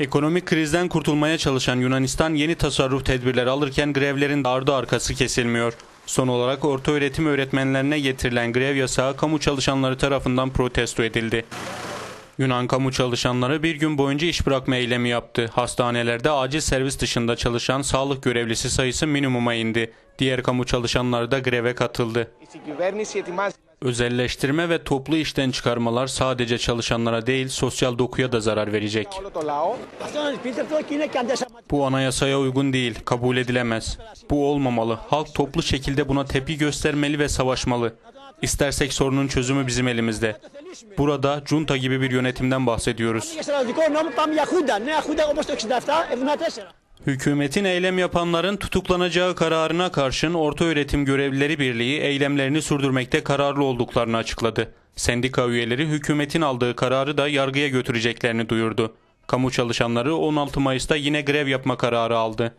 Ekonomik krizden kurtulmaya çalışan Yunanistan yeni tasarruf tedbirleri alırken grevlerin ardı arkası kesilmiyor. Son olarak orta öğretim öğretmenlerine getirilen grev yasağı kamu çalışanları tarafından protesto edildi. Yunan kamu çalışanları bir gün boyunca iş bırakma eylemi yaptı. Hastanelerde acil servis dışında çalışan sağlık görevlisi sayısı minimuma indi. Diğer kamu çalışanları da greve katıldı. Özelleştirme ve toplu işten çıkarmalar sadece çalışanlara değil sosyal dokuya da zarar verecek. Bu anayasaya uygun değil, kabul edilemez. Bu olmamalı. Halk toplu şekilde buna tepki göstermeli ve savaşmalı. İstersek sorunun çözümü bizim elimizde. Burada junta gibi bir yönetimden bahsediyoruz. Hükümetin eylem yapanların tutuklanacağı kararına karşın Orta Öğretim Görevlileri Birliği eylemlerini sürdürmekte kararlı olduklarını açıkladı. Sendika üyeleri hükümetin aldığı kararı da yargıya götüreceklerini duyurdu. Kamu çalışanları 16 Mayıs'ta yine grev yapma kararı aldı.